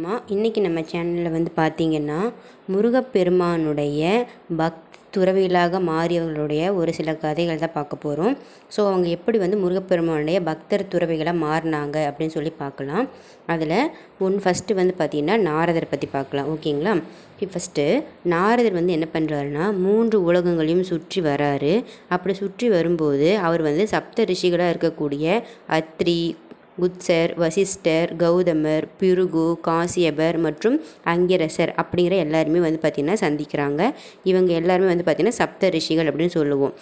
அம்மா இன்றைக்கி நம்ம சேனலில் வந்து பார்த்திங்கன்னா முருகப்பெருமானுடைய பக்த் துறவிகளாக மாறியவர்களுடைய ஒரு சில கதைகள் தான் பார்க்க போகிறோம் ஸோ அவங்க எப்படி வந்து முருகப்பெருமானுடைய பக்தர் துறவிகளாக மாறினாங்க அப்படின்னு சொல்லி பார்க்கலாம். அதில் ஒன் ஃபஸ்ட்டு வந்து பார்த்திங்கன்னா நாரதர் பற்றி பார்க்கலாம். ஓகேங்களா ஃபஸ்ட்டு நாரதர் வந்து என்ன பண்ணுறாருன்னா மூன்று உலகங்களையும் சுற்றி வராரு. அப்படி சுற்றி வரும்போது அவர் வந்து சப்த ரிஷிகளாக இருக்கக்கூடிய அத்ரி குத்சர் வசிஷ்டர் கௌதமர் பிருகு காசியபர் மற்றும் அங்கிரசர் அப்படிங்கிற எல்லாருமே வந்து பார்த்திங்கன்னா சந்திக்கிறாங்க. இவங்க எல்லாருமே வந்து பார்த்திங்கன்னா சப்த ரிஷிகள் அப்படின்னு சொல்லுவோம்.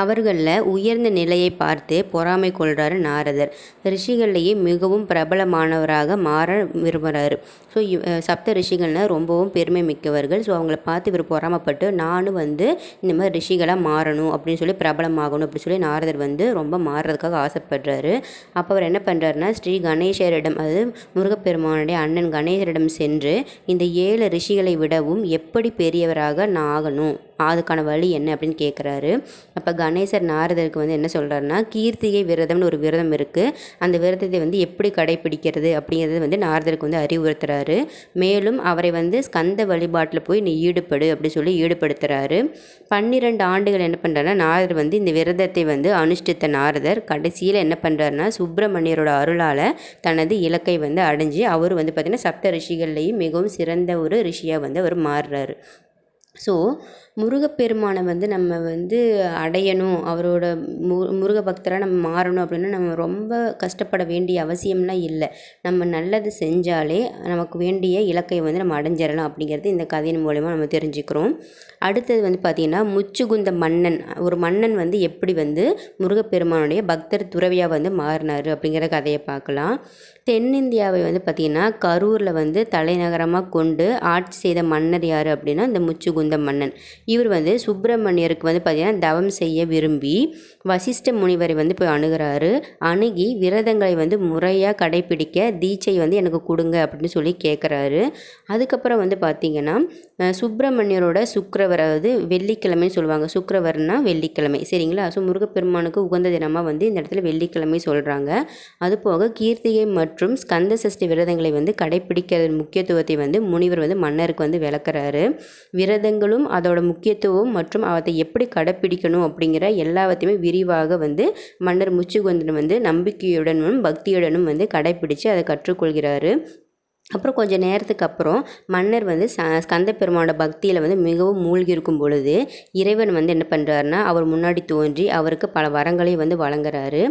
அவர்களில் உயர்ந்த நிலையை பார்த்து பொறாமை கொள்கிறாரு நாரதர். ரிஷிகள்லேயே மிகவும் பிரபலமானவராக மாற விரும்புகிறாரு ஸோ சப்த ரிஷிகள்னால் ரொம்பவும் பெருமை மிக்கவர்கள். ஸோ அவங்கள பார்த்து இவர் பொறாமப்பட்டு நானும் வந்து இந்த மாதிரி ரிஷிகளாக மாறணும் அப்படின்னு சொல்லி பிரபலமாகணும் அப்படின்னு சொல்லி நாரதர் வந்து ரொம்ப மாறுறதுக்காக ஆசைப்படுறாரு. அப்போ அவர் என்ன பண்ணுறாருனா ஸ்ரீ கணேசரிடம் அது முருகப்பெருமானுடைய அண்ணன் கணேசரிடம் சென்று இந்த ஏழு ரிஷிகளை விடவும் எப்படி பெரியவராக நான் ஆகணும்? அதுக்கான வழி என்ன அப்படின்னு கேட்குறாரு அப்போ கணேசர் நாரதருக்கு வந்து என்ன சொல்கிறாருன்னா கீர்த்திகை விரதம்னு ஒரு விரதம் இருக்குது அந்த விரதத்தை வந்து எப்படி கடைப்பிடிக்கிறது அப்படிங்கிறது வந்து நாரதருக்கு வந்து அறிவுறுத்துறாரு. மேலும் அவரை வந்து ஸ்கந்த வழிபாட்டில் போய் நீ ஈடுபடு அப்படி சொல்லி ஈடுபடுத்துகிறாரு பன்னிரெண்டு ஆண்டுகள் என்ன பண்ணுறாருன்னா நாரதர் வந்து இந்த விரதத்தை வந்து அனுஷ்டித்த நாரதர் கடைசியில் என்ன பண்ணுறாருன்னா சுப்பிரமணியரோட அருளால் தனது இலக்கை வந்து அடைஞ்சு அவர் வந்து பார்த்திங்கன்னா சப்த ரிஷிகள்லேயும் மிகவும் சிறந்த ஒரு ரிஷியாக வந்து அவர் மாறுறாரு. ஸோ முருகப்பெருமானை வந்து நம்ம வந்து அடையணும். அவரோட மு முருக பக்தராக நம்ம மாறணும் அப்படின்னா நம்ம ரொம்ப கஷ்டப்பட வேண்டிய அவசியம்லாம் இல்லை. நம்ம நல்லது செஞ்சாலே நமக்கு வேண்டிய இலக்கை வந்து நம்ம அடைஞ்சிடலாம் அப்படிங்கிறது இந்த கதையின் மூலயமா நம்ம தெரிஞ்சுக்கிறோம். அடுத்தது வந்து பார்த்திங்கன்னா முச்சுகுந்த மன்னன். ஒரு மன்னன் வந்து எப்படி வந்து முருகப்பெருமானுடைய பக்தர் துறவியாக வந்து மாறினார் அப்படிங்கிற கதையை பார்க்கலாம். தென்னிந்தியாவை வந்து பார்த்திங்கன்னா கரூரில் வந்து தலைநகரமாக கொண்டு ஆட்சி செய்த மன்னர் யார் அப்படின்னா இந்த முச்சுகுந்த மன்னன். இவர் வந்து சுப்பிரமணியருக்கு வந்து பார்த்திங்கன்னா தவம் செய்ய விரும்பி வசிஷ்ட முனிவரை வந்து போய் அணுகிறாரு. அணுகி விரதங்களை வந்து முறையாக கடைப்பிடிக்க தீட்சை வந்து எனக்கு கொடுங்க அப்படின்னு சொல்லி கேட்குறாரு அதுக்கப்புறம் வந்து பார்த்திங்கன்னா சுப்பிரமணியரோட சுக்கரவர் அதாவது வெள்ளிக்கிழமைன்னு சொல்லுவாங்க. சுக்கரவர்னா வெள்ளிக்கிழமை. சரிங்களா? ஸோ முருகப்பெருமானுக்கு உகந்த தினமாக வந்து இந்த இடத்துல வெள்ளிக்கிழமை சொல்கிறாங்க அதுபோக கீர்த்திகை மற்றும் ஸ்கந்த சஷ்டி விரதங்களை வந்து கடைப்பிடிக்கிற முக்கியத்துவத்தை வந்து முனிவர் வந்து மன்னருக்கு வந்து விளக்குறாரு. விரதங்களும் அதோட முக்கியத்துவம் மற்றும் அவற்றை எப்படி கடைப்பிடிக்கணும் அப்படிங்கிற எல்லாத்தையுமே விரிவாக வந்து மன்னர் முச்சுகுந்தன் வந்து நம்பிக்கையுடனும் பக்தியுடனும் வந்து கடைப்பிடித்து அதை கற்றுக்கொள்கிறாரு. அப்புறம் கொஞ்சம் நேரத்துக்கு அப்புறம் மன்னர் வந்து ச ஸ்கந்த பெருமானோட பக்தியில் வந்து மிகவும் மூழ்கி இருக்கும் பொழுது இறைவன் வந்து என்ன பண்ணுறாருனா அவர் முன்னாடி தோன்றி அவருக்கு பல வரங்களை வந்து வழங்குறாரு.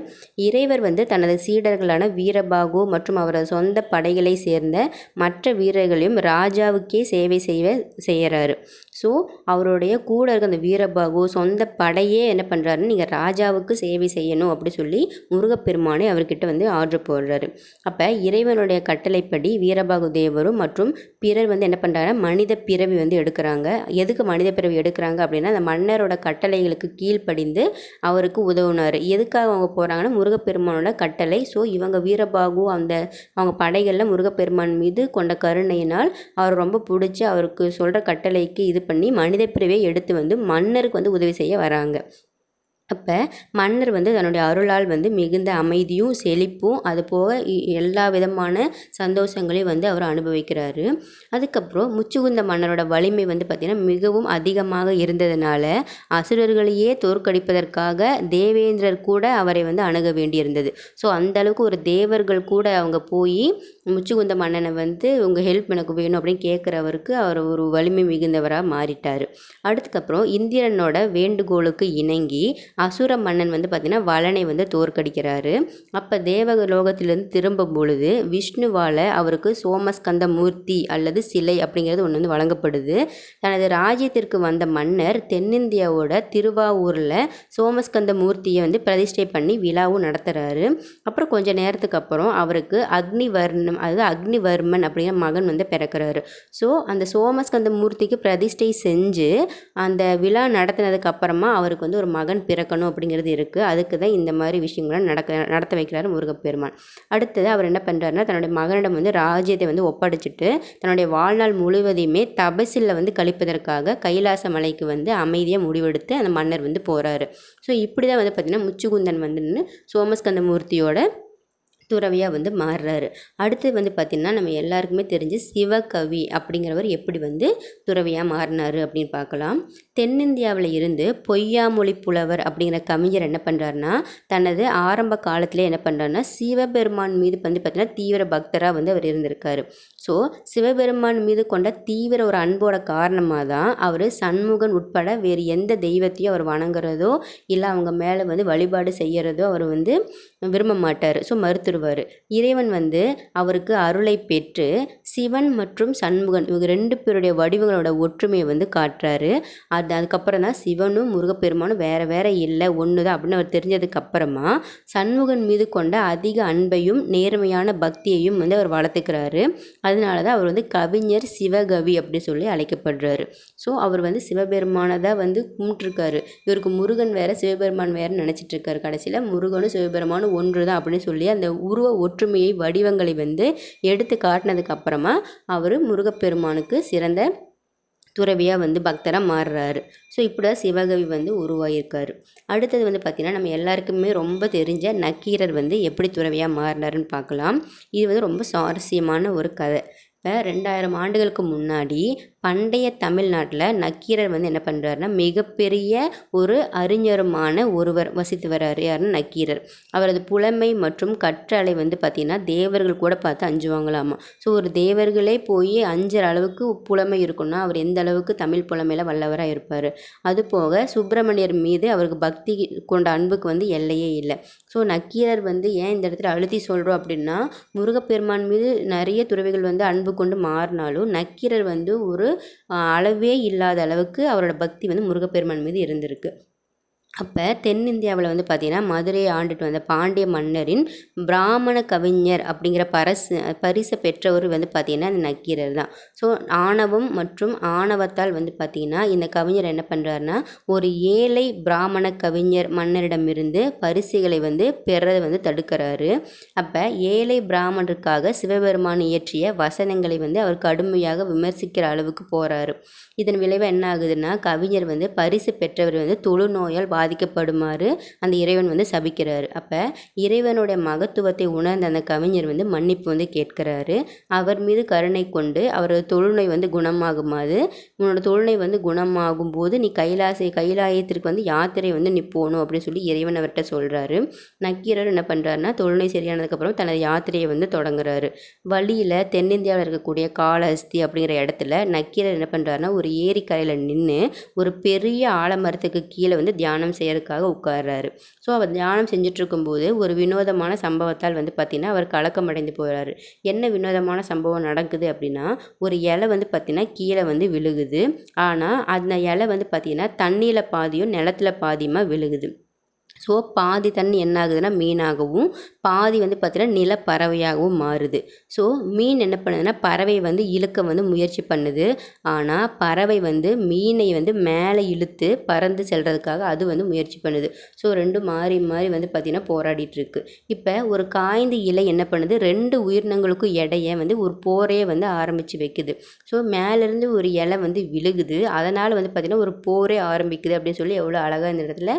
இறைவர் வந்து தனது சீடர்களான வீரபாகு மற்றும் அவரது சொந்த படைகளை சேர்ந்த மற்ற வீரர்களையும் ராஜாவுக்கே சேவை செய்ய செய்கிறாரு ஸோ அவருடைய கூட இருக்க அந்த வீரபாகு சொந்த படையே என்ன பண்ணுறாருன்னு நீங்கள் ராஜாவுக்கு சேவை செய்யணும் அப்படி சொல்லி முருகப்பெருமானை அவர்கிட்ட வந்து ஆர்டர் போடுறாரு. அப்போ இறைவனுடைய கட்டளைப்படி வீரபாகு தேவரும் மற்றும் பிறர் வந்து என்ன பண்ணுறாங்கன்னா மனித பிறவி வந்து எடுக்கிறாங்க. எதுக்கு மனித பிறவி எடுக்கிறாங்க அப்படின்னா அந்த மன்னரோட கட்டளைகளுக்கு கீழ்ப்படிந்து அவருக்கு உதவுனார். எதுக்காக அவங்க போகிறாங்கன்னா முருகப்பெருமானோட கட்டளை. ஸோ இவங்க வீரபாகு அந்த அவங்க படைகளில் முருகப்பெருமான் மீது கொண்ட கருணையினால் அவர் ரொம்ப பிடிச்சி அவருக்கு சொல்கிற கட்டளைக்கு இது பண்ணி மனித பிறவியை எடுத்து வந்து மன்னருக்கு வந்து உதவி செய்ய வராங்க. அப்போ மன்னர் வந்து தன்னுடைய அருளால் வந்து மிகுந்த அமைதியும் செழிப்பும் அது போக எல்லா விதமான சந்தோஷங்களையும் வந்து அவர் அனுபவிக்கிறாரு. அதுக்கப்புறம் முச்சுகுந்த மன்னரோட வலிமை வந்து பார்த்திங்கன்னா மிகவும் அதிகமாக இருந்ததுனால அசுரர்களையே தோற்கடிப்பதற்காக தேவேந்திரர் கூட அவரை வந்து அணுக வேண்டியிருந்தது. ஸோ அந்தளவுக்கு ஒரு தேவர்கள் கூட அவங்க போய் முச்சுகுந்த மன்னனை வந்து உங்கள் ஹெல்ப் எனக்கு வேணும் அப்படின்னு கேட்குறவருக்கு அவர் ஒரு வலிமை மிகுந்தவராக மாறிட்டார். அதுக்கப்புறம் இந்திரனோட வேண்டுகோளுக்கு இணங்கி அசுர மன்னன் வந்து பார்த்திங்கன்னா வளனை வந்து தோற்கடிக்கிறாரு. அப்போ தேவக லோகத்திலேருந்து திரும்பும் பொழுது விஷ்ணுவால் அவருக்கு சோமஸ்கந்த மூர்த்தி அல்லது சிலை அப்படிங்கிறது ஒன்று வந்து வழங்கப்படுது. தனது ராஜ்யத்திற்கு வந்த மன்னர் தென்னிந்தியாவோட திருவாவூரில் சோமஸ்கந்த மூர்த்தியை வந்து பிரதிஷ்டை பண்ணி விழாவும் நடத்துகிறாரு அப்புறம் கொஞ்ச நேரத்துக்கு அப்புறம் அவருக்கு அக்னிவர்ணம் அதாவது அக்னிவர்மன் அப்படிங்கிற மகன் வந்து பிறக்கிறாரு. ஸோ அந்த சோமஸ்கந்த மூர்த்திக்கு பிரதிஷ்டை செஞ்சு அந்த விழா நடத்தினதுக்கு அப்புறமா அவருக்கு வந்து ஒரு மகன் பிற நடக்கணும் அப்படிங்கிறது இருக்குது அதுக்கு தான் இந்த மாதிரி விஷயங்களை நடக்க நடத்த வைக்கிறார் முருகப்பெருமான். அடுத்தது அவர் என்ன பண்ணுறாருன்னா தன்னுடைய மகனிடம் வந்து ராஜ்யத்தை வந்து ஒப்படைச்சிட்டு தன்னுடைய வாழ்நாள் முழுவதையுமே தபசில் வந்து கழிப்பதற்காக கைலாச மலைக்கு வந்து அமைதியாக முடிவெடுத்து அந்த மன்னர் வந்து போகிறாரு ஸோ இப்படி தான் வந்து பார்த்திங்கன்னா முச்சுகுந்தன் வந்து சோமஸ்கந்த மூர்த்தியோட துறவியாக வந்து மாறுறாரு. அடுத்து வந்து பார்த்திங்கன்னா நம்ம எல்லாருக்குமே தெரிஞ்சு சிவகவி அப்படிங்கிறவர் எப்படி வந்து துறவியாக மாறினார் அப்படின்னு பார்க்கலாம். தென்னிந்தியாவில் இருந்து பொய்யாமொழி புலவர் அப்படிங்கிற கவிஞர் என்ன பண்ணுறாருன்னா தனது ஆரம்ப காலத்தில் என்ன பண்ணுறாருன்னா சிவபெருமான் மீது வந்து பார்த்திங்கன்னா தீவிர பக்தராக வந்து அவர் இருந்திருக்காரு. ஸோ சிவபெருமான் மீது கொண்ட தீவிர ஒரு அன்போட காரணமாக தான் அவர் சண்முகன் உட்பட வேறு எந்த தெய்வத்தையும் அவர் வணங்குறதோ இல்லை அவங்க மேலே வந்து வழிபாடு செய்கிறதோ அவர் வந்து விரும்ப மாட்டார். ஸோ மறுத்துருவார். இறைவன் வந்து அவருக்கு அருளை பெற்று சிவன் மற்றும் சண்முகன் இவங்க ரெண்டு பேருடைய வடிவங்களோட ஒற்றுமையை வந்து காட்டுறாரு. அது அதுக்கப்புறம் தான் சிவனும் முருகப்பெருமானும் வேறு வேறு இல்லை ஒன்று தான் அப்படின்னு அவர் தெரிஞ்சதுக்கப்புறமா சண்முகன் மீது கொண்ட அதிக அன்பையும் நேர்மையான பக்தியையும் வந்து அவர் வளர்த்துக்கிறாரு. அதனால தான் அவர் வந்து கவிஞர் சிவகவி அப்படின்னு சொல்லி அழைக்கப்படுறாரு. ஸோ அவர் வந்து சிவபெருமானை தான் வந்து கும்பிட்டுருக்காரு. இவருக்கு முருகன் வேறு சிவபெருமான் வேறு நினச்சிட்டு இருக்காரு கடைசியில். முருகனும் சிவபெருமானும் ஒன்று தான் அப்படின்னு சொல்லி அந்த உருவ ஒற்றுமையை வடிவங்களை வந்து எடுத்து காட்டினதுக்கப்புறமா அவர் முருகப்பெருமானுக்கு சிறந்த துறவியாக வந்து பக்தராக மாறுறாரு. ஸோ இப்படி தான் சிவகவி வந்து உருவாகியிருக்காரு அடுத்தது வந்து பார்த்திங்கன்னா நம்ம எல்லாருக்குமே ரொம்ப தெரிஞ்ச நக்கீரர் வந்து எப்படி துறவியாக மாறினாருன்னு பார்க்கலாம் இது வந்து ரொம்ப சுவாரஸ்யமான ஒரு கதை. இப்போ ரெண்டாயிரம் ஆண்டுகளுக்கு முன்னாடி பண்டைய தமிழ்நாட்டில் நக்கீரர் வந்து என்ன பண்ணுறாருனா மிகப்பெரிய ஒரு அறிஞருமான ஒருவர் வசித்து வர்றாரு யாருன்னா நக்கீரர். அவரது புலமை மற்றும் கற்றலை வந்து பார்த்திங்கன்னா தேவர்கள் கூட பார்த்து அஞ்சுவாங்களாமா. ஸோ ஒரு தேவர்களே போய் அஞ்சுற அளவுக்கு புலமை இருக்குன்னா அவர் எந்த அளவுக்கு தமிழ் புலமையில் வல்லவராக இருப்பார். அது போக சுப்பிரமணியர் மீது அவருக்கு பக்தி கொண்ட அன்புக்கு வந்து எல்லையே இல்லை. ஸோ நக்கீரர் வந்து ஏன் இந்த இடத்துல அழுத்தி சொல்கிறோம் அப்படின்னா முருகப்பெருமான் மீது நிறைய துறவிகள் வந்து அன்பு கொண்டு மாறினாலும் நக்கீரர் வந்து ஒரு அளவே இல்லாத அளவுக்கு அவரோட பக்தி வந்து முருகப்பெருமான் மீது இருந்திருக்கு. அப்போ தென்னிந்தியாவில் வந்து பார்த்திங்கன்னா மதுரையை ஆண்டுட்டு வந்த பாண்டிய மன்னரின் பிராமண கவிஞர் அப்படிங்கிற பரசு பரிசை பெற்றவர் வந்து பார்த்திங்கன்னா இந்த நக்கீரர் தான். ஸோ ஆணவம் மற்றும் ஆணவத்தால் வந்து பார்த்திங்கன்னா இந்த கவிஞர் என்ன பண்ணுறாருனா ஒரு ஏழை பிராமண கவிஞர் மன்னரிடமிருந்து பரிசுகளை வந்து பெறதை வந்து தடுக்கிறாரு. அப்போ ஏழை பிராமணருக்காக சிவபெருமான் இயற்றிய வசனங்களை வந்து அவர் கடுமையாக விமர்சிக்கிற அளவுக்கு போகிறாரு இதன் விளைவு என்ன ஆகுதுன்னா கவிஞர் வந்து பரிசு பெற்றவர் வந்து தொழுநோயால் பாதிக்கப்படுமாறு அந்த இறைவன் வந்து சபிக்கிறாரு. அப்போ இறைவனுடைய மகத்துவத்தை உணர்ந்த அந்த கவிஞர் வந்து மன்னிப்பு வந்து கேட்கிறாரு. அவர் மீது கருணை கொண்டு அவரது தொழுநோய் வந்து குணமாகுமாறு உன்னோட தொழுநோய் வந்து குணமாகும் போது நீ கைலாசை கைலாயத்திற்கு வந்து யாத்திரை வந்து நீ போகணும் அப்படின்னு சொல்லி இறைவன் அவர்கிட்ட சொல்கிறாரு நக்கீரர் என்ன பண்ணுறாருனா தொழுநோய் சரியானதுக்கப்புறம் தனது யாத்திரையை வந்து தொடங்குறாரு. வழியில் தென்னிந்தியாவில் இருக்கக்கூடிய காலஹஸ்தி அப்படிங்கிற இடத்துல நக்கீரர் என்ன பண்ணுறாருனா ஒரு ஏரிக்கரையில் நின்று ஒரு பெரிய ஆலமரத்துக்கு கீழே வந்து தியானம் தியானம் செய்யறதுக்காக உட்கார்றாரு. ஸோ அவர் தியானம் செஞ்சிட்ருக்கும்போது ஒரு வினோதமான சம்பவத்தால் வந்து பார்த்திங்கன்னா அவர் கலக்கமடைந்து போகிறாரு என்ன வினோதமான சம்பவம் நடக்குது அப்படின்னா ஒரு இலை வந்து பார்த்திங்கன்னா கீழே வந்து விழுகுது. ஆனால் அந்த இலை வந்து பார்த்திங்கன்னா தண்ணியில் பாதியும் நிலத்தில் பாதியுமாக விழுகுது. ஸோ பாதி தண்ணி என்ன ஆகுதுன்னா மீனாகவும் பாதி வந்து பார்த்திங்கன்னா நிலப்பறவையாகவும் மாறுது. ஸோ மீன் என்ன பண்ணுதுன்னா பறவை வந்து இழுக்க வந்து முயற்சி பண்ணுது. ஆனால் பறவை வந்து மீனை வந்து மேலே இழுத்து பறந்து செல்றதுக்காக அது வந்து முயற்சி பண்ணுது. ஸோ ரெண்டும் மாறி மாறி வந்து பார்த்திங்கன்னா போராடிட்டுருக்கு. இப்போ ஒரு காய்ந்த இலை என்ன பண்ணுது? ரெண்டு உயிரினங்களுக்கும் இடைய வந்து ஒரு போரையே வந்து ஆரம்பித்து வைக்குது. ஸோ மேலேருந்து ஒரு இலை வந்து விழுகுது. அதனால் வந்து பார்த்திங்கன்னா ஒரு போரே ஆரம்பிக்குது அப்படின்னு சொல்லி எவ்வளோ அழகாக இந்த இடத்துல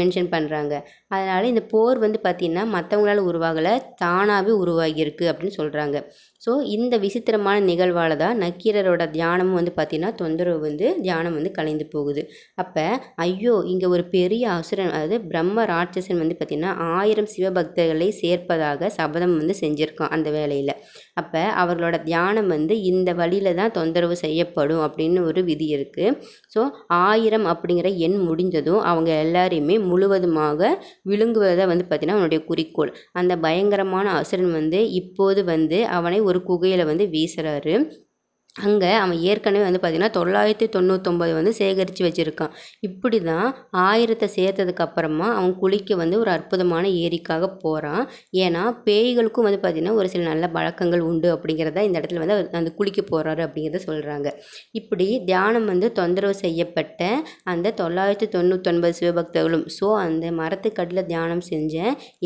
மென்ஷன் பண்ணுறாங்க சொல்கிறாங்க அதனால் இந்த போர் வந்து பார்த்திங்கன்னா மற்றவங்களால உருவாகலை தானாகவே உருவாகியிருக்கு அப்படின்னு சொல்கிறாங்க ஸோ இந்த விசித்திரமான நிகழ்வால் தான் நக்கீரரோட தியானமும் வந்து பார்த்திங்கன்னா தொந்தரவு வந்து தியானம் வந்து கலைந்து போகுது. அப்போ ஐயோ இங்கே ஒரு பெரிய அசுரன் அதாவது பிரம்ம ராட்சசன் வந்து பார்த்திங்கன்னா ஆயிரம் சிவபக்தர்களை சேர்ப்பதாக சபதம் வந்து செஞ்சுருக்கான் அந்த வேலையில் அப்போ அவர்களோட தியானம் வந்து இந்த வழியில் தான் தொந்தரவு செய்யப்படும் அப்படின்னு ஒரு விதி இருக்குது ஸோ ஆயிரம் அப்படிங்கிற எண் முடிஞ்சதும் அவங்க எல்லாரையுமே முழுவதுமாக விழுங்குவதை வந்து பார்த்திங்கன்னா அவனுடைய குறிக்கோள். அந்த பயங்கரமான அசுரன் வந்து இப்போது வந்து அவனை ஒரு குகையில் வந்து வீசுகிறாரு அங்கே அவன் ஏற்கனவே வந்து பார்த்திங்கன்னா தொள்ளாயிரத்தி தொண்ணூத்தொம்பது வந்து சேகரித்து வச்சுருக்கான். இப்படி தான் ஆயிரத்தை சேர்த்ததுக்கப்புறமா அவன் குளிக்க வந்து ஒரு அற்புதமான ஏரிக்காக போகிறான் ஏன்னா பேய்களுக்கும் வந்து பார்த்திங்கன்னா ஒரு சில நல்ல பழக்கங்கள் உண்டு அப்படிங்கிறத இந்த இடத்துல வந்து அந்த குளிக்க போகிறாரு அப்படிங்கிறத சொல்கிறாங்க இப்படி தியானம் வந்து தொந்தரவு செய்யப்பட்ட அந்த தொள்ளாயிரத்தி தொண்ணூத்தொன்பது சிவபக்தர்களும் ஸோ அந்த மரத்துக்கடியில் தியானம் செஞ்ச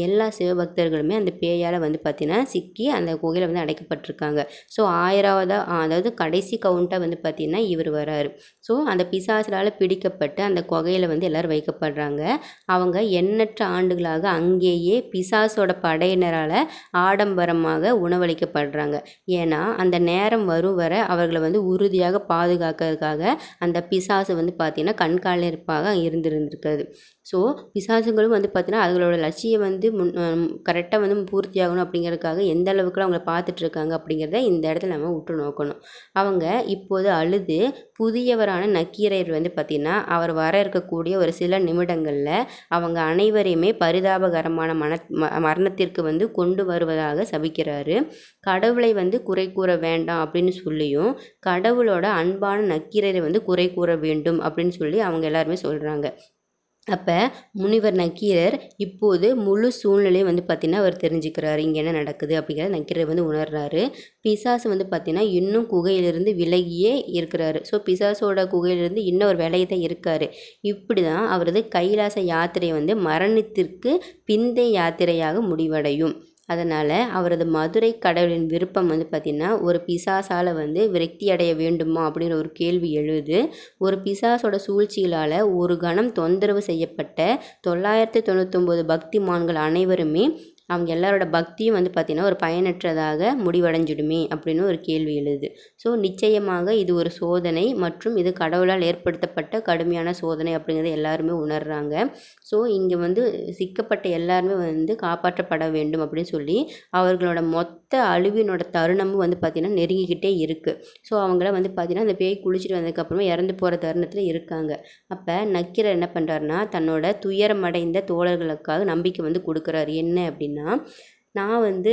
எல்லா சிவபக்தர்களுமே அந்த பேயால் வந்து பார்த்திங்கன்னா சிக்கி அந்த குகையில் வந்து அடைக்கப்பட்டிருக்காங்க. ஸோ ஆயிராவதாக அதாவது கடைசி கவுண்ட்டாக வந்து பார்த்திங்கன்னா இவர் வராரு. ஸோ அந்த பிசாசுலால் பிடிக்கப்பட்டு அந்த குகையில் வந்து எல்லோரும் வைக்கப்படுறாங்க. அவங்க எண்ணற்ற ஆண்டுகளாக அங்கேயே பிசாசோட படையினரால் ஆடம்பரமாக உணவளிக்கப்படுறாங்க. ஏன்னா அந்த நேரம் வரும் வர அவர்களை வந்து உறுதியாக பாதுகாக்கிறதுக்காக அந்த பிசாசு வந்து பார்த்திங்கன்னா கண்காணிப்பாக இருந்திருந்திருக்கிறது ஸோ பிசாசுகளும் வந்து பார்த்திங்கன்னா அதுகளோட லட்சியம் வந்து முன் கரெக்டாக வந்து பூர்த்தி ஆகணும் அப்படிங்கிறதுக்காக எந்த அளவுக்குலாம் அவங்கள பார்த்துட்ருக்காங்க அப்படிங்கிறத இந்த இடத்துல நம்ம உற்று நோக்கணும். அவங்க இப்போது அழுது புதியவரான நக்கீரர் வந்து பார்த்திங்கன்னா அவர் வர இருக்கக்கூடிய ஒரு சில நிமிடங்களில் அவங்க அனைவரையுமே பரிதாபகரமான மன மரணத்திற்கு வந்து கொண்டு வருவதாக சபிக்கிறாரு. கடவுளை வந்து குறை கூற வேண்டாம் அப்படின்னு சொல்லியும் கடவுளோட அன்பான நக்கீரரை வந்து குறை கூற வேண்டும் அப்படின்னு சொல்லி அவங்க எல்லாருமே சொல்கிறாங்க அப்போ முனிவர் நக்கீரர் இப்போது முழு சூழ்நிலையை வந்து பார்த்திங்கன்னா அவர் தெரிஞ்சுக்கிறாரு. இங்கே என்ன நடக்குது அப்படிங்கிறத நக்கீரர் வந்து உணர்றாரு. பிசாசு வந்து பார்த்திங்கன்னா இன்னும் குகையிலிருந்து விலகியே இருக்கிறாரு. ஸோ பிசாசோட குகையிலிருந்து இன்னும் ஒரு வேலையை தான் இருக்கார். இப்படி தான் அவரது கைலாச யாத்திரை வந்து மரணத்திற்கு பிந்தைய யாத்திரையாக முடிவடையும். அதனால் அவரது மதுரை கடவுளின் விருப்பம் வந்து பார்த்திங்கன்னா ஒரு பிசாசால் வந்து விரக்தி அடைய வேண்டுமா அப்படின்ற ஒரு கேள்வி எழுது. ஒரு பிசாசோட சூழ்ச்சிகளால் ஒரு கணம் தொந்தரவு செய்யப்பட்ட தொள்ளாயிரத்தி தொண்ணூத்தொம்பது பக்திமான்கள் அனைவருமே அவங்க எல்லாரோட பக்தியும் வந்து பார்த்திங்கன்னா ஒரு பயனற்றதாக முடிவடைஞ்சிடுமே அப்படின்னு ஒரு கேள்வி எழுது. ஸோ நிச்சயமாக இது ஒரு சோதனை மற்றும் இது கடவுளால் ஏற்படுத்தப்பட்ட கடுமையான சோதனை அப்படிங்கிறத எல்லாருமே உணர்கிறாங்க ஸோ இங்கே வந்து சிக்கப்பட்ட எல்லாருமே வந்து காப்பாற்றப்பட வேண்டும் அப்படின்னு சொல்லி அவர்களோட மொத்த அழிவினோட தருணமும் வந்து பார்த்திங்கன்னா நெருங்கிக்கிட்டே இருக்குது ஸோ அவங்கள வந்து பார்த்திங்கன்னா அந்த பேய் குளிச்சுட்டு வந்ததுக்கப்புறமா இறந்து போகிற தருணத்தில் இருக்காங்க. அப்போ நக்கீரர் என்ன பண்ணுறாருனா தன்னோட துயரமடைந்த தோழர்களுக்காக நம்பிக்கை வந்து கொடுக்குறாரு. என்ன அப்படின்னு அப்படின்னா நான் வந்து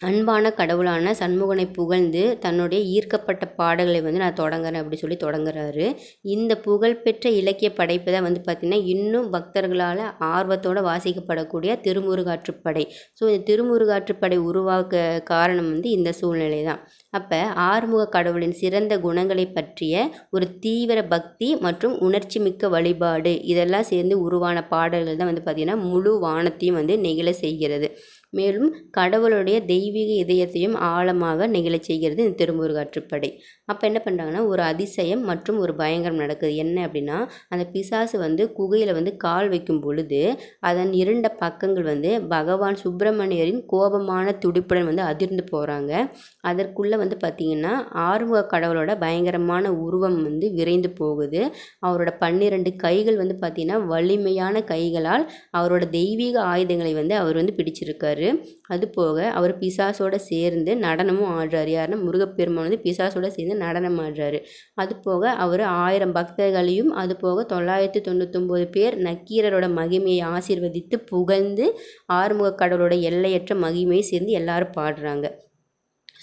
அன்பான கடவுளான சண்முகனை புகழ்ந்து தன்னுடைய ஈர்க்கப்பட்ட பாடல்களை வந்து நான் தொடங்குறேன் அப்படி சொல்லி தொடங்குறாரு. இந்த புகழ்பெற்ற இலக்கிய படைப்பு தான் வந்து பார்த்திங்கன்னா இன்னும் பக்தர்களால் ஆர்வத்தோடு வாசிக்கப்படக்கூடிய திருமுருகாற்றுப்படை. ஸோ இந்த திருமுருகாற்றுப்படை உருவாக்க காரணம் வந்து இந்த சூழ்நிலை தான் அப்போ ஆறுமுக கடவுளின் சிறந்த குணங்களை பற்றிய ஒரு தீவிர பக்தி மற்றும் உணர்ச்சி மிக்க வழிபாடு. இதெல்லாம் சேர்ந்து உருவான பாடல்கள் தான் வந்து பார்த்திங்கன்னா முழு வானத்தையும் வந்து நெகிழ செய்கிறது. மேலும் கடவுளுடைய தெய்வீக இதயத்தையும் ஆழமாக நெகிழச் செய்கிறது இந்த திருமுருகாற்றுப்படை. அப்போ என்ன பண்ணுறாங்கன்னா ஒரு அதிசயம் மற்றும் ஒரு பயங்கரம் நடக்குது. என்ன அப்படின்னா அந்த பிசாசு வந்து குகையில் வந்து கால் வைக்கும் பொழுது அதன் இரண்ட பக்கங்கள் வந்து பகவான் சுப்பிரமணியரின் கோபமான துடிப்புடன் வந்து அதிர்ந்து போகிறாங்க அதற்குள்ளே வந்து பார்த்திங்கன்னா ஆறுமுக கடவுளோட பயங்கரமான உருவம் வந்து விரைந்து போகுது. அவரோட பன்னிரெண்டு கைகள் வந்து பார்த்திங்கன்னா வலிமையான கைகளால் அவரோட தெய்வீக ஆயுதங்களை வந்து அவர் வந்து பிடிச்சிருக்காரு. அது போக அவர் பிசாசோட சேர்ந்து நடனமும் ஆடுறாரு. யாருன்னா முருகப்பெருமான் வந்து பிசாசோட சேர்ந்து நடனம் ஆடுறாரு. அது போக அவர் ஆயிரம் பக்தர்களையும் அது போக தொள்ளாயிரத்தி தொண்ணூத்தொம்பது பேர் நக்கீரரோட மகிமையை ஆசீர்வதித்து புகழ்ந்து ஆறுமுக கடவுளோட எல்லையற்ற மகிமையை சேர்ந்து எல்லாரும் பாடுறாங்க.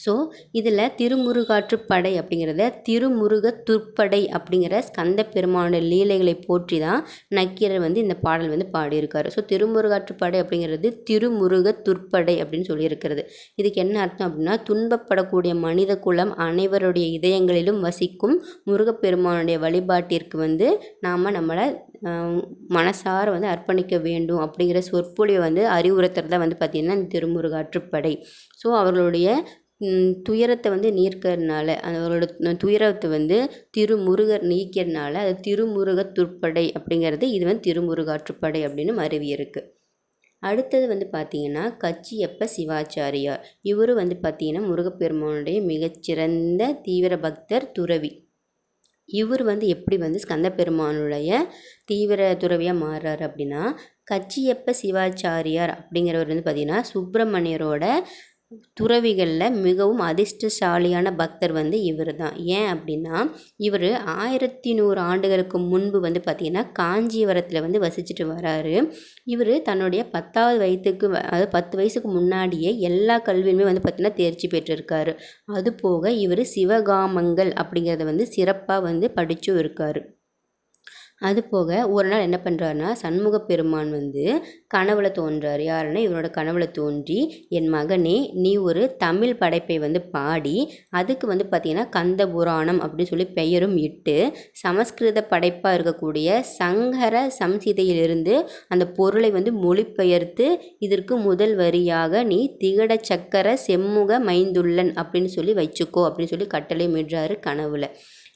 ஸோ இதில் திருமுருகாற்றுப்படை அப்படிங்கிறத திருமுருக துற்படை அப்படிங்கிற ஸ்கந்த பெருமானோட லீலைகளை போற்றி தான் நக்கீரர் வந்து இந்த பாடல் வந்து பாடியிருக்காரு. ஸோ திருமுருகாற்றுப்படை அப்படிங்கிறது திருமுருக துற்படை அப்படின்னு சொல்லியிருக்கிறது. இதுக்கு என்ன அர்த்தம் அப்படின்னா துன்பப்படக்கூடிய மனித குலம் அனைவருடைய இதயங்களிலும் வசிக்கும் முருகப்பெருமானுடைய வழிபாட்டிற்கு வந்து நாம் நம்மளை மனசார வந்து அர்ப்பணிக்க வேண்டும் அப்படிங்கிற சொற்பொழிவை வந்து அறிவுறுத்துறதா வந்து பார்த்திங்கன்னா இந்த திருமுருகாற்றுப்படை ஸோ அவர்களுடைய துயரத்தை வந்து நீக்கிறதுனால அவரோட துயரத்தை வந்து திருமுருகர் நீக்கிறதுனால அது திருமுருக துற்படை அப்படிங்கிறது இது வந்து திருமுருகாற்றுப்படை அப்படின்னு மருவி இருக்குது அடுத்தது வந்து பார்த்திங்கன்னா கச்சியப்ப சிவாச்சாரியார். இவர் வந்து பார்த்திங்கன்னா முருகப்பெருமானுடைய மிகச்சிறந்த தீவிர பக்தர் துறவி. இவர் வந்து எப்படி வந்து ஸ்கந்த பெருமானுடைய தீவிர துறவியாக மாறுறாரு அப்படின்னா கச்சியப்ப சிவாச்சாரியார் அப்படிங்கிறவர் வந்து பார்த்திங்கன்னா சுப்பிரமணியரோட துறவிகளில் மிகவும் அதிர்ஷ்டசாலியான பக்தர் வந்து இவர் தான் ஏன் அப்படின்னா இவர் ஆயிரத்தி நூறு ஆண்டுகளுக்கு முன்பு வந்து பார்த்திங்கன்னா காஞ்சிபுரத்தில் வந்து வசிச்சுட்டு வராரு. இவர் தன்னுடைய பத்தாவது வயதுக்கு அதாவது பத்து வயசுக்கு முன்னாடியே எல்லா கல்வியுமே வந்து பார்த்திங்கன்னா தேர்ச்சி பெற்றிருக்காரு. அது போக இவர் சிவகாமங்கள் அப்படிங்கிறத வந்து சிறப்பாக வந்து படித்தும் இருக்கார். அது போக ஒரு நாள் என்ன பண்ணுறாருனா சண்முக பெருமான் வந்து கனவுல தோன்றார். யாருன்னா இவரோட கனவுல தோன்றி என் மகனே நீ ஒரு தமிழ் படைப்பை வந்து பாடி அதுக்கு வந்து பார்த்திங்கன்னா கந்த புராணம் அப்படின்னு சொல்லி பெயரும் இட்டு சமஸ்கிருத படைப்பாக இருக்கக்கூடிய சங்கர சம்சிதையிலிருந்து அந்த பொருளை வந்து மொழிபெயர்த்து இதற்கு முதல் வரியாக நீ திகட சக்கர செம்முக மைந்துள்ளன் அப்படின்னு சொல்லி வச்சுக்கோ அப்படின்னு சொல்லி கட்டளை மிடுறாரு கனவுல.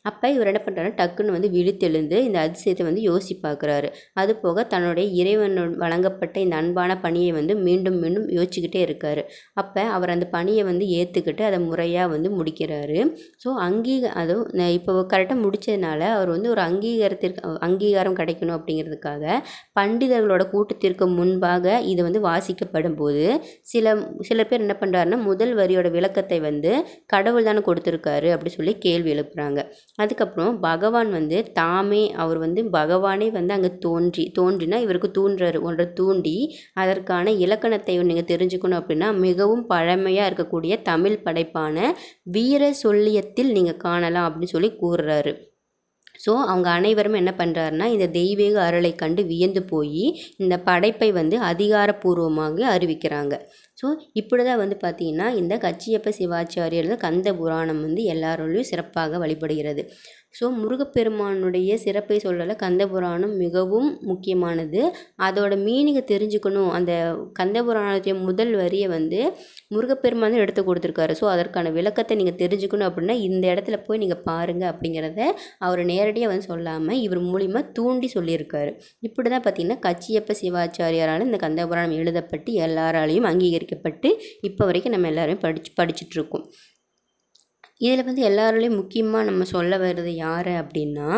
அப்போ இவர் என்ன பண்ணுறாரு டக்குன்னு வந்து விழித்தெழுந்து இந்த அதிசயத்தை வந்து யோசி பார்க்குறாரு அது போக தன்னுடைய இறைவன் வழங்கப்பட்ட இந்த அன்பான பணியை வந்து மீண்டும் மீண்டும் யோசிச்சுக்கிட்டே இருக்கார். அப்போ அவர் அந்த பணியை வந்து ஏற்றுக்கிட்டு அதை முறையாக வந்து முடிக்கிறாரு. ஸோ அங்கீக அதுவும் இப்போ கரெக்டாக முடித்ததுனால அவர் வந்து ஒரு அங்கீகாரத்திற்கு அங்கீகாரம் கிடைக்கணும் அப்படிங்கிறதுக்காக பண்டிதர்களோட கூட்டத்திற்கு முன்பாக இது வந்து வாசிக்கப்படும் போது சில சில பேர் என்ன பண்ணுறாருன்னா முதல் வரியோட விளக்கத்தை வந்து கடவுள் தானே கொடுத்துருக்காரு அப்படி சொல்லி கேள்வி எழுப்புறாங்க. அதுக்கப்புறம் பகவான் வந்து தாமே அவர் வந்து பகவானே வந்து அங்கே தோன்றி தோன்றினா இவருக்கு தூண்டுறாரு ஒன்றை தூண்டி அதற்கான இலக்கணத்தை நீங்கள் தெரிஞ்சுக்கணும் அப்படின்னா மிகவும் பழமையாக இருக்கக்கூடிய தமிழ் படைப்பான வீர சொல்லியத்தில் நீங்கள் காணலாம் அப்படின்னு சொல்லி கூறுறாரு. ஸோ அவங்க அனைவரும் என்ன பண்ணுறாருன்னா இந்த தெய்வீக அருளை கண்டு வியந்து போய் இந்த படைப்பை வந்து அதிகாரப்பூர்வமாக அறிவிக்கிறாங்க. ஸோ இப்படி தான் வந்து பார்த்திங்கன்னா இந்த கச்சியப்ப சிவாச்சாரியர் கந்த புராணம் வந்து எல்லாரோடையும் சிறப்பாக வழிபடுகிறது. ஸோ முருகப்பெருமானுடைய சிறப்பை சொல்லலை. கந்தபுராணம் மிகவும் முக்கியமானது. அதோட மீனிங்கை தெரிஞ்சுக்கணும். அந்த கந்தபுராணத்துடைய முதல் வரியை வந்து முருகப்பெருமான் எடுத்து கொடுத்துருக்காரு. ஸோ அதற்கான விளக்கத்தை நீங்கள் தெரிஞ்சுக்கணும் அப்படின்னா இந்த இடத்துல போய் நீங்கள் பாருங்கள் அப்படிங்கிறத அவர் நேரடியாக வந்து சொல்லாமல் இவர் மூலிமா தூண்டி சொல்லியிருக்காரு. இப்படி தான் பார்த்திங்கன்னா கச்சியப்ப சிவாச்சாரியாரால் இந்த கந்தபுராணம் எழுதப்பட்டு எல்லாராலையும் அங்கீகரிக்கப்பட்டு இப்போ வரைக்கும் நம்ம எல்லாருமே படிச்சு படிச்சுட்ருக்கோம் இதில் வந்து எல்லாராலையும் முக்கியமாக நம்ம சொல்ல வர்றது யார் அப்படின்னா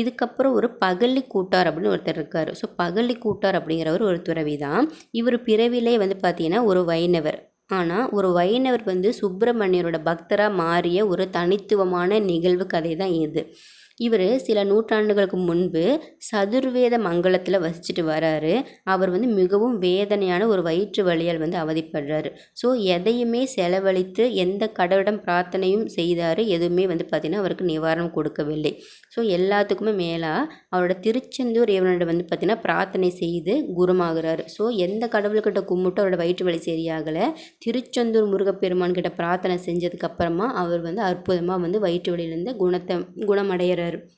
இதுக்கப்புறம் ஒரு பகல்லி கூட்டார் அப்படின்னு ஒருத்தர் இருக்கார். ஸோ பகல்லி கூட்டார் அப்படிங்கிறவர் ஒரு துறவி தான் இவர் பிறவிலே வந்து பார்த்தீங்கன்னா ஒரு வைணவர். ஆனால் ஒரு வைணவர் வந்து சுப்பிரமணியரோட பக்தராக மாறிய ஒரு தனித்துவமான நிகழ்வு கதை தான் இது. இவர் சில நூற்றாண்டுகளுக்கு முன்பு சதுர்வேத மங்கலத்தில் வசிச்சுட்டு வராரு. அவர் வந்து மிகவும் வேதனையான ஒரு வயிற்று வழியால் வந்து அவதிப்படுறாரு. ஸோ எதையுமே செலவழித்து எந்த கடவுளிடம் பிரார்த்தனையும் செய்தார் எதுவுமே வந்து பார்த்திங்கன்னா அவருக்கு நிவாரணம் கொடுக்கவில்லை. ஸோ எல்லாத்துக்குமே மேலாக அவரோட திருச்செந்தூர் இவனோட வந்து பார்த்திங்கன்னா பிரார்த்தனை செய்து குருமாகிறாரு. ஸோ எந்த கடவுள்கிட்ட கும்பிட்டு அவரோட வயிற்று வலி சரியாகலை திருச்செந்தூர் முருகப்பெருமான் கிட்ட பிரார்த்தனை செஞ்சதுக்கப்புறமா அவர் வந்து அற்புதமாக வந்து வயிற்று வலியிலேருந்து குணத்தை குணமடைகிறார் quero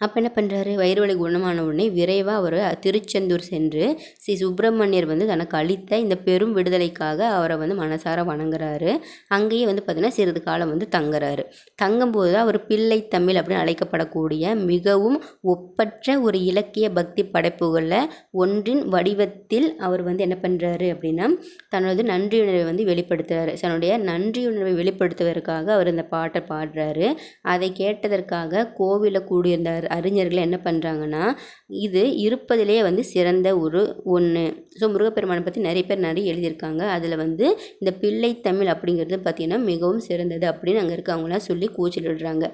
அப்போ என்ன பண்ணுறாரு வயிறு வலி குணமான உடனே விரைவாக அவர் திருச்செந்தூர் சென்று ஸ்ரீ சுப்பிரமணியர் வந்து தனக்கு அளித்த இந்த பெரும் விடுதலைக்காக அவரை வந்து மனசார வணங்குறாரு. அங்கேயே வந்து பார்த்திங்கன்னா சிறிது காலம் வந்து தங்குறாரு. தங்கும்போது அவர் பிள்ளை தமிழ் அப்படின்னு அழைக்கப்படக்கூடிய மிகவும் ஒப்பற்ற ஒரு இலக்கிய பக்தி படைப்புகளில் ஒன்றின் வடிவத்தில் அவர் வந்து என்ன பண்ணுறாரு அப்படின்னா தனது நன்றியுணர்வை வந்து வெளிப்படுத்துகிறாரு தன்னுடைய நன்றியுணர்வை வெளிப்படுத்துவதற்காக அவர் இந்த பாட்டை பாடுறாரு. அதை கேட்டதற்காக கோவிலில் கூடியிருந்தார். அறிஞர்கள் என்ன பண்ணுறாங்கன்னா இது இருப்பதிலே வந்து சிறந்த ஒரு ஒன்று ஸோ முருகப்பெருமானை பற்றி நிறைய பேர் நிறைய எழுதியிருக்காங்க. அதில் வந்து இந்த பிள்ளை தமிழ் அப்படிங்கிறது பார்த்திங்கன்னா மிகவும் சிறந்தது அப்படின்னு அங்கே இருக்கவங்களாம் சொல்லி கூச்சலிடுறாங்க.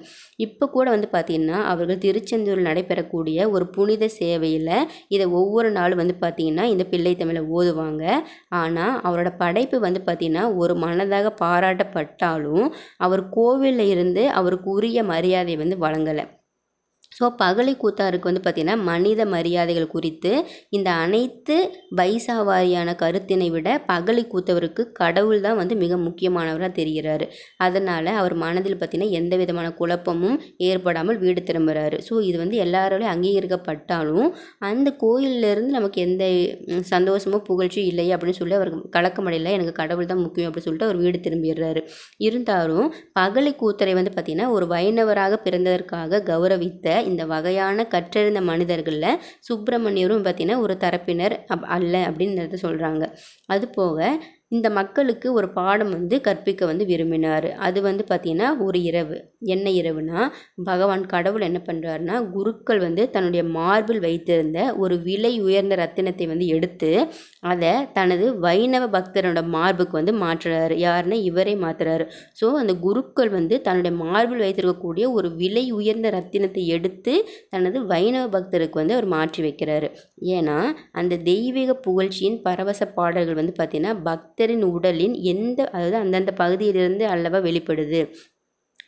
இப்போ கூட வந்து பார்த்திங்கன்னா அவர்கள் திருச்செந்தூரில் நடைபெறக்கூடிய ஒரு புனித சேவையில் இதை ஒவ்வொரு நாளும் வந்து பார்த்திங்கன்னா இந்த பிள்ளை தமிழை ஓதுவாங்க. ஆனால் அவரோட படைப்பு வந்து பார்த்திங்கன்னா ஒரு மனதாக பாராட்டப்பட்டாலும் அவர் கோவிலில் இருந்து அவருக்கு உரிய மரியாதை வந்து வழங்கலை. ஸோ பகலி கூத்தாருக்கு வந்து பார்த்திங்கன்னா மனித மரியாதைகள் குறித்து இந்த அனைத்து பைசாவாரியான கருத்தினை விட பகலி கூத்தவருக்கு கடவுள் தான் வந்து மிக முக்கியமானவராக தெரிகிறாரு. அதனால் அவர் மனதில் பார்த்திங்கன்னா எந்த விதமான குழப்பமும் ஏற்படாமல் வீடு திரும்புகிறாரு ஸோ இது வந்து எல்லாரோடையும் அங்கீகரிக்கப்பட்டாலும் அந்த கோயிலிருந்து நமக்கு எந்த சந்தோஷமோ புகழ்ச்சியும் இல்லை அப்படின்னு சொல்லி அவருக்கு கலக்கமடையில் எனக்கு கடவுள் தான் முக்கியம் அப்படின்னு சொல்லிட்டு அவர் வீடு திரும்பிடுறாரு. இருந்தாலும் பகலி கூத்தரை வந்து பார்த்திங்கன்னா ஒரு வைணவராக பிறந்ததற்காக கௌரவித்த இந்த வகையான கற்றறிந்த மனிதர்களில் சுப்பிரமணியரும் பார்த்திங்கன்னா ஒரு தரப்பினர் அப் அல்ல அப்படின்றத சொல்கிறாங்க அதுபோக இந்த மக்களுக்கு ஒரு பாடம் வந்து கற்பிக்க வந்து விரும்பினார். அது வந்து பார்த்திங்கன்னா ஒரு இரவு. என்ன இரவுனா பகவான் கடவுள் என்ன பண்ணுறாருனா குருக்கள் வந்து தன்னுடைய மார்பில் வைத்திருந்த ஒரு விலை உயர்ந்த ரத்தினத்தை வந்து எடுத்து அதை தனது வைணவ பக்தரோட மார்புக்கு வந்து மாற்றுறாரு. யாருன்னா இவரே மாற்றுறாரு ஸோ அந்த குருக்கள் வந்து தன்னுடைய மார்பில் வைத்திருக்கக்கூடிய ஒரு விலை உயர்ந்த ரத்தினத்தை எடுத்து தனது வைணவ பக்தருக்கு வந்து அவர் மாற்றி வைக்கிறாரு. ஏன்னா அந்த தெய்வீக புகழ்ச்சியின் பரவச பாடல்கள் வந்து பார்த்திங்கன்னா பக்தரின் உடலின் எந்த அதாவது அந்தந்த பகுதியிலிருந்து அல்லவா வெளிப்படுது?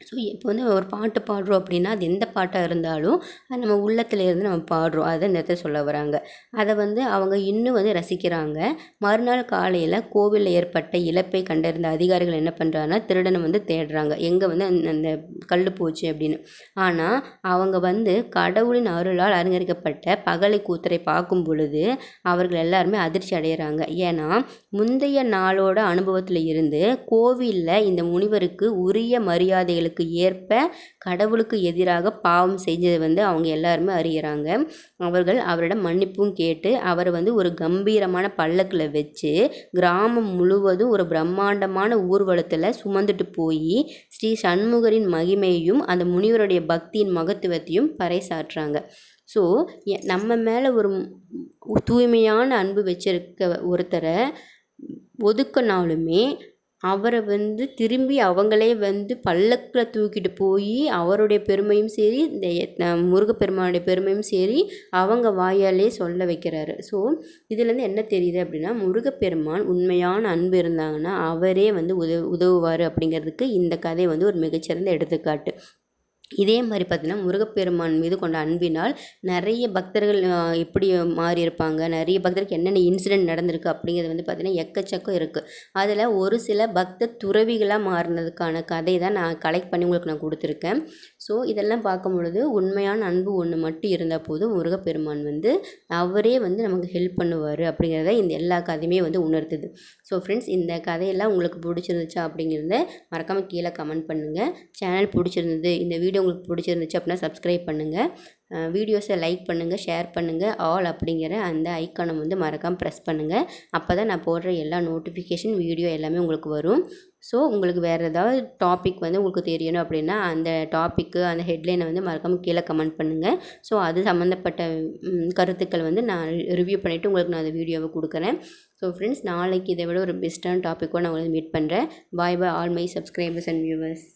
ஸோ இப்போ வந்து ஒரு பாட்டு பாடுறோம் அப்படின்னா அது எந்த பாட்டாக இருந்தாலும் அது நம்ம உள்ளத்துல இருந்து நம்ம பாடுறோம். அதை இந்த இடத்துல சொல்ல வராங்க. அதை வந்து அவங்க இன்னும் வந்து ரசிக்கிறாங்க. மறுநாள் காலையில் கோவிலில் ஏற்பட்ட இழப்பை கண்டறிந்த அதிகாரிகள் என்ன பண்ணுறாங்கன்னா திருடனை வந்து தேடுறாங்க. எங்கே வந்து அந்த அந்த கல் போச்சு அப்படின்னு. ஆனால் அவங்க வந்து கடவுளின் அருளால் அலங்கரிக்கப்பட்ட பகலை கூத்தரை பார்க்கும் பொழுது அவர்கள் எல்லாருமே அதிர்ச்சி அடைகிறாங்க ஏன்னா முந்தைய நாளோட அனுபவத்தில் இருந்து கோவிலில் இந்த முனிவருக்கு உரிய மரியாதைகளுக்கு ஏற்ப கடவுளுக்கு எதிராக பாவம் செஞ்சதை வந்து அவங்க எல்லாருமே அறிகிறாங்க அவர்கள் அவரிடம் மன்னிப்பும் கேட்டு அவரை வந்து ஒரு கம்பீரமான பல்லக்கில் வச்சு கிராமம் முழுவதும் ஒரு பிரம்மாண்டமான ஊர்வலத்தில் சுமந்துட்டு போய் ஸ்ரீ சண்முகரின் மகிமையையும் அந்த முனிவருடைய பக்தியின் மகத்துவத்தையும் பறைசாற்றுறாங்க. ஸோ நம்ம மேலே ஒரு தூய்மையான அன்பு வச்சிருக்க ஒருத்தரை ஒதுக்கினாலுமே அவரை வந்து திரும்பி அவங்களே வந்து பல்லக்கில் தூக்கிட்டு போய் அவருடைய பெருமையும் சரி இந்த முருகப்பெருமானுடைய பெருமையும் சரி அவங்க வாயாலே சொல்ல வைக்கிறாரு. ஸோ இதுலேருந்து என்ன தெரியுது அப்படின்னா முருகப்பெருமான் உண்மையான அன்பு இருந்தாங்கன்னா அவரே வந்து உதவு உதவுவார் அப்படிங்கிறதுக்கு இந்த கதை வந்து ஒரு மிகச்சிறந்த எடுத்துக்காட்டு. இதே மாதிரி பார்த்தீங்கன்னா முருகப்பெருமான் மீது கொண்ட அன்பினால் நிறைய பக்தர்கள் எப்படி மாறி இருப்பாங்க நிறைய பக்தருக்கு என்னென்ன இன்சிடென்ட் நடந்திருக்கு அப்படிங்கிறது வந்து பார்த்திங்கன்னா எக்கச்சக்கம் இருக்குது அதில் ஒரு சில பக்த துறவிகளாக மாறினதுக்கான கதை தான் நான் கலெக்ட் பண்ணி உங்களுக்கு நான் கொடுத்துருக்கேன். ஸோ இதெல்லாம் பார்க்கும் பொழுது உண்மையான அன்பு ஒன்று மட்டும் இருந்தால் போதும் முருகப்பெருமான் வந்து அவரே வந்து நமக்கு ஹெல்ப் பண்ணுவார் அப்படிங்கிறத இந்த எல்லா கதையுமே வந்து உணர்த்துது. ஸோ ஃப்ரெண்ட்ஸ் இந்த கதையெல்லாம் உங்களுக்கு பிடிச்சிருந்துச்சா அப்படிங்கிறத மறக்காமல் கீழே கமெண்ட் பண்ணுங்கள் சேனல் பிடிச்சிருந்தது இந்த வீடியோ உங்களுக்கு பிடிச்சிருந்துச்சு அப்படின்னா சப்ஸ்கிரைப் பண்ணுங்கள் வீடியோஸை லைக் பண்ணுங்கள் ஷேர் பண்ணுங்கள் ஆல் அப்படிங்கிற அந்த ஐக்கானை வந்து மறக்காமல் ப்ரெஸ் பண்ணுங்கள் அப்போ தான் நான் போடுற எல்லா நோட்டிஃபிகேஷன் வீடியோ எல்லாமே உங்களுக்கு வரும். ஸோ உங்களுக்கு வேறு ஏதாவது டாபிக் வந்து உங்களுக்கு தெரியணும் அப்படின்னா அந்த டாப்பிக்கு அந்த ஹெட்லைனை வந்து மறக்காமல் கீழே கமெண்ட் பண்ணுங்கள் ஸோ அது சம்மந்தப்பட்ட கருத்துக்கள் வந்து நான் ரிவ்யூ பண்ணிவிட்டு உங்களுக்கு நான் அந்த வீடியோவை கொடுக்குறேன். ஸோ ஃப்ரெண்ட்ஸ் நாளைக்கு இதை விட ஒரு பெஸ்ட்டான டாப்பிக்கோ நான் உங்களுக்கு மீட் பண்ணுறேன் bye bye all my subscribers and viewers